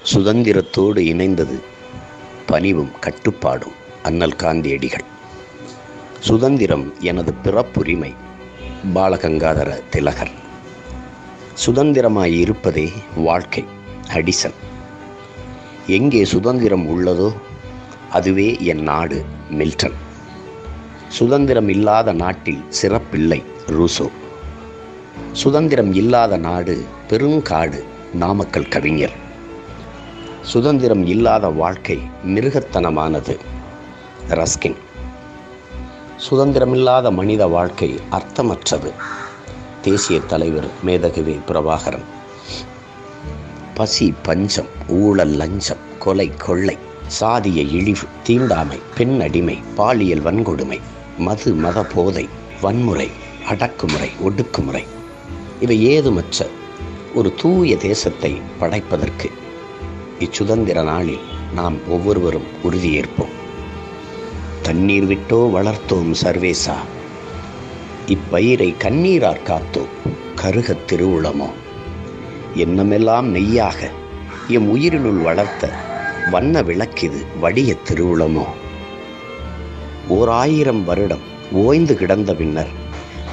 சுதந்திரத்தோடு இணைந்தது பணிவும் கட்டுப்பாடும் அண்ணல் காந்தியடிகள். சுதந்திரம் எனது பிறப்புரிமை பாலகங்காதர திலகர். சுதந்திரமாய் இருப்பதே வாழ்க்கை அடிசன். எங்கே சுதந்திரம் உள்ளதோ அதுவே என் நாடு மில்டன். சுதந்திரம் இல்லாத நாட்டில் சிறப்பில்லை ரூசோ. சுதந்திரம் இல்லாத நாடு பெருங்காடு நாமக்கல் கவிஞர். சுதந்திரம் இல்லாத வாழ்க்கை மிருகத்தனமானது. ரஸ்கின். சுதந்திரமில்லாத மனித வாழ்க்கை அர்த்தமற்றது. தேசிய தலைவர் மேதகுவே பிரபாகரன். பசி பஞ்சம் ஊழல் லஞ்சம் கொலை கொள்ளை சாதிய இழிவு தீண்டாமை பெண் அடிமை பாலியல் வன்கொடுமை மது மத போதை வன்முறை அடக்குமுறை ஒடுக்குமுறை. இவை ஏதுமற்ற ஒரு தூய தேசத்தை படைப்பதற்கு இச்சுதந்திர நாளில் நாம் ஒவ்வொருவரும் உறுதியேற்போம். தண்ணீர் விட்டோ வளர்த்தோம் சர்வேசா. இப்பயிரை கண்ணீரார் காத்தோம் கருகத் திருவுளமோ. எண்ணமெல்லாம் நெய்யாக எம் உயிரினுள் வளர்த்த வண்ண விளக்கிது வடிய திருவுளமோ. ஓர் ஆயிரம் வருடம் ஓய்ந்து கிடந்த பின்னர்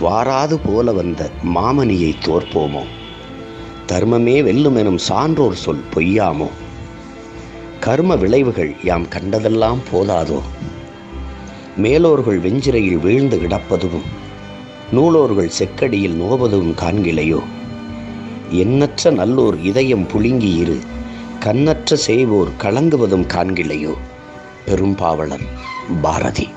வாராது போல வந்த மாமணியை தோற்போமோ. தர்மமே வெல்லுமெனும் சான்றோர் சொல் பொய்யாமோ. கர்ம விளைவுகள் யாம் கண்டதெல்லாம் போதாதோ? மேலோர்கள் வெஞ்சிரையில் வீழ்ந்து கிடப்பதும் நூலோர்கள் செக்கடியில் நோவதும் காண்கிலையோ? எண்ணற்ற நல்லோர் இதயம் புழுங்கி இரு கண்ணற்ற செய்வோர் கலங்குவதும் காண்கிலையோ? பெரும்பாவலன் பாரதி.